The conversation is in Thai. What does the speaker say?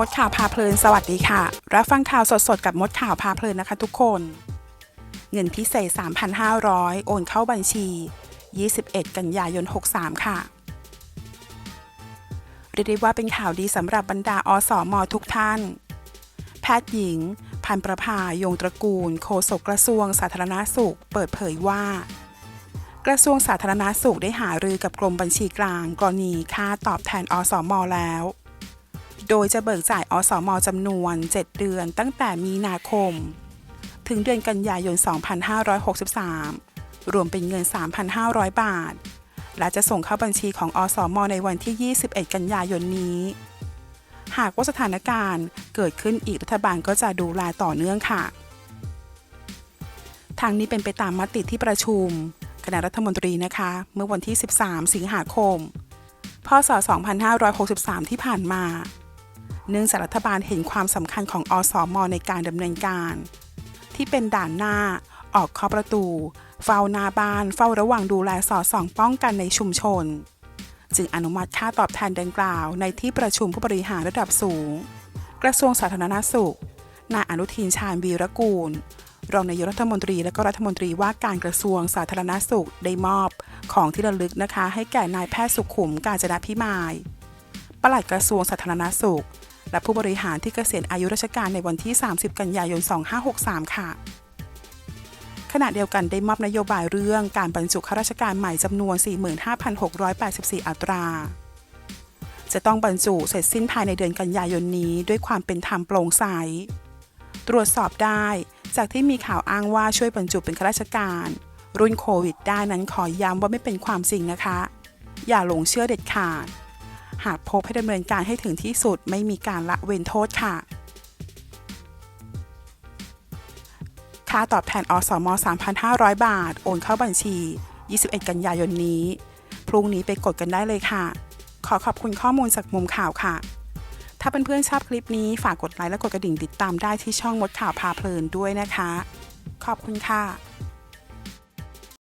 มดข่าวพาเพลิน สวัสดีค่ะ รับฟังข่าวสดๆ กับมดข่าวพาเพลินนะคะทุกคน เงินพิเศษ 3,500 โอนเข้าบัญชี 21 กันยายน 63 ค่ะเรียกได้ว่าเป็นข่าวดีสำหรับบรรดาอสมทุกท่าน แพทย์หญิง พันประภายงตระกูล โฆษกกระทรวงสาธารณาสุข เปิดเผยว่า กระทรวงสาธารณาสุขได้หารือกับกรมบัญชีกลาง กรณีค่าตอบแทนอสมแล้ว โดยจะเบิกจ่ายอสมจำนวน 7 เดือน ตั้งแต่มีนาคม ถึงเดือนกันยายน 2563 รวมเป็นเงิน 3,500 บาท และจะส่งเข้าบัญชีของอสมในวันที่ 21 กันยายนนี้ หากว่าสถานการณ์เกิดขึ้นอีกรัฐบาลก็จะดูแลต่อเนื่องค่ะทางนี้เป็นไปตามมติที่ประชุมคณะรัฐมนตรีนะคะ เมื่อวันที่ 13 สิงหาคม พศ 2563 ที่ผ่านมา เนื่องจากรัฐบาลเห็นความสำคัญของอสมในการดำเนินการ ที่เป็นด่านหน้า ออกเคาะประตู เฝ้าหน้าบ้าน เฝ้าระวังดูแลสอดส่องป้องกันในชุมชน จึงอนุมัติค่าตอบแทนดังกล่าว ในที่ประชุมผู้บริหารระดับสูง กระทรวงสาธารณสุขนายอนุทินชาญวีรกูล รองนายกรัฐมนตรีและก็รัฐมนตรีว่าการกระทรวงสาธารณสุขได้มอบของที่ระลึกนะคะ ให้แก่นายแพทย์สุขุมกาญจนพิมายปลัดกระทรวงสาธารณสุข และผู้บริหารที่เกษียณอายุราชการในวันที่ 30 กันยายน 2563 ค่ะ ขณะเดียวกันได้มอบนโยบายเรื่องการบรรจุข้าราชการใหม่จำนวน 45,684 อัตรา จะต้องบรรจุเสร็จสิ้นภายในเดือนกันยายนนี้ด้วยความเป็นธรรมโปร่งใส ตรวจสอบได้จากที่มีข่าวอ้างว่าช่วยบรรจุเป็นข้าราชการ รุ่นโควิดได้นั้นขอย้ำว่าไม่เป็นความจริงนะคะ อย่าหลงเชื่อเด็ดขาด หากพบให้ดำเนินการให้ถึงที่สุดไม่มีการละเว้นโทษค่ะค่าตอบแทนอสม 3,500 บาท โอนเข้าบัญชี 21 กันยายนนี้ พรุ่งนี้ไปกดกันได้เลยค่ะ ขอขอบคุณข้อมูลจากมุมข่าวค่ะ ถ้าเเพื่อนๆชอบคลิปนี้ฝากกดไลค์และกดกระดิ่งติดตามได้ที่ช่องมดข่าวพาเพลินด้วยนะคะ ขอบคุณค่ะ